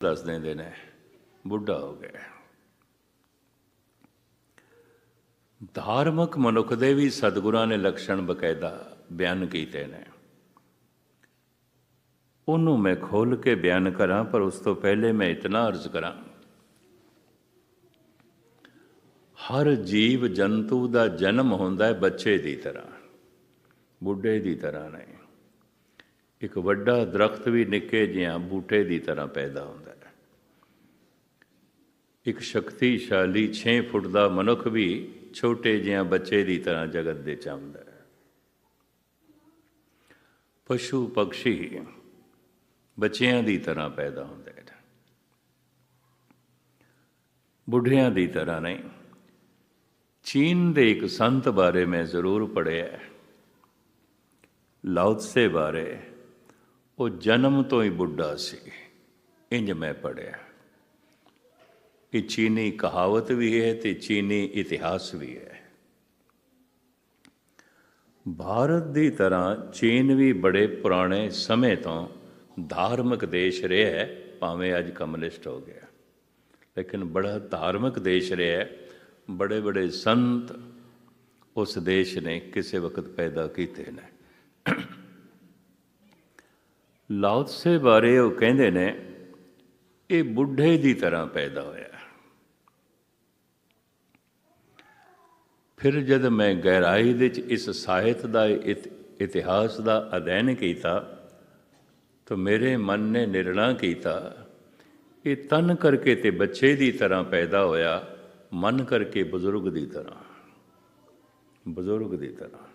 ਦੱਸ ਦਿੰਦੇ ਨੇ, ਬੁੱਢਾ ਹੋ ਗਿਆ। ਧਾਰਮਿਕ ਮਨੁੱਖ ਦੇ ਵੀ ਸਤਿਗੁਰਾਂ ਨੇ ਲਕਸ਼ਣ ਬਕਾਇਦਾ ਬਿਆਨ ਕੀਤੇ ਨੇ। ਉਹਨੂੰ ਮੈਂ ਖੋਲ ਕੇ ਬਿਆਨ ਕਰਾਂ, ਪਰ ਉਸ ਤੋਂ ਪਹਿਲੇ ਮੈਂ ਇਤਨਾ ਅਰਜ਼ ਕਰਾਂ। ਹਰ ਜੀਵ ਜੰਤੂ ਦਾ ਜਨਮ ਹੁੰਦਾ ਹੈ ਬੱਚੇ ਦੀ ਤਰ੍ਹਾਂ, ਬੁੱਢੇ ਦੀ ਤਰ੍ਹਾਂ ਨਹੀਂ। ਇੱਕ ਵੱਡਾ ਦਰਖਤ ਵੀ ਨਿੱਕੇ ਜਿਹਾ ਬੂਟੇ ਦੀ ਤਰ੍ਹਾਂ ਪੈਦਾ ਹੁੰਦਾ ਹੈ। ਇੱਕ ਸ਼ਕਤੀਸ਼ਾਲੀ 6 ਫੁੱਟ ਦਾ ਮਨੁੱਖ ਵੀ ਛੋਟੇ ਜਿਹਾ ਬੱਚੇ ਦੀ ਤਰ੍ਹਾਂ ਜਗਤ ਦੇ ਚ ਆਉਂਦਾ ਹੈ। ਪਸ਼ੂ ਪੰਛੀ ਬੱਚਿਆਂ ਦੀ ਤਰ੍ਹਾਂ ਪੈਦਾ ਹੁੰਦੇ ਨੇ ਬੁੱਢਿਆਂ ਦੀ ਤਰ੍ਹਾਂ ਨਹੀਂ। ਚੀਨ ਦੇ ਇੱਕ ਸੰਤ ਬਾਰੇ ਮੈਂ ਜ਼ਰੂਰ ਪੜ੍ਹਿਆ ਹੈ। ਬਾਰੇ ਉਹ ਜਨਮ ਤੋਂ ਹੀ ਬੁੱਢਾ ਸੀ। ਇੰਜ ਮੈਂ ਪੜ੍ਹਿਆ। ਇਹ ਚੀਨੀ ਕਹਾਵਤ ਵੀ ਹੈ ਤੇ ਚੀਨੀ ਇਤਿਹਾਸ ਵੀ ਹੈ। ਭਾਰਤ ਦੀ ਤਰ੍ਹਾਂ ਚੀਨ ਵੀ ਬੜੇ ਪੁਰਾਣੇ ਸਮੇਂ ਤੋਂ ਧਾਰਮਿਕ ਦੇਸ਼ ਰਿਹਾ ਹੈ, ਭਾਵੇਂ ਅੱਜ ਕਮਿਊਨਿਸਟ ਹੋ ਗਿਆ। ਲੇਕਿਨ ਬੜਾ ਧਾਰਮਿਕ ਦੇਸ਼ ਰਿਹਾ ਹੈ। ਬੜੇ ਬੜੇ ਸੰਤ ਉਸ ਦੇਸ਼ ਨੇ ਕਿਸੇ ਵਕਤ ਪੈਦਾ ਕੀਤੇ ਨੇ। ਲਾਓ ਬਾਰੇ ਉਹ ਕਹਿੰਦੇ ਨੇ, ਇਹ ਬੁੱਢੇ ਦੀ ਤਰ੍ਹਾਂ ਪੈਦਾ ਹੋਇਆ ਫਿਰ ਜਦ ਮੈਂ ਗਹਿਰਾਈ ਦੇ ਵਿੱਚ ਇਸ ਸਾਹਿਤ ਦਾ, ਇਤ- ਇਤਿਹਾਸ ਦਾ ਅਧਿਐਨ ਕੀਤਾ, ਤਾਂ ਮੇਰੇ ਮਨ ਨੇ ਨਿਰਣਾ ਕੀਤਾ, ਇਹ ਤਨ ਕਰਕੇ ਤੇ ਬੱਚੇ ਦੀ ਤਰ੍ਹਾਂ ਪੈਦਾ ਹੋਇਆ, ਮਨ ਕਰਕੇ ਬਜ਼ੁਰਗ ਦੀ ਤਰ੍ਹਾਂ। ਬਜ਼ੁਰਗ ਦੀ ਤਰ੍ਹਾਂ।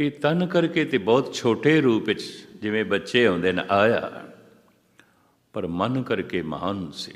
ਇਹ ਤਨ ਕਰਕੇ ਤੇ ਬਹੁਤ ਛੋਟੇ ਰੂਪ ਵਿੱਚ ਜਿਵੇਂ ਬੱਚੇ ਹੁੰਦੇ ਨੇ, ਆਇਆ ਪਰ ਮਨ ਕਰਕੇ ਮਹਾਨ ਸੀ।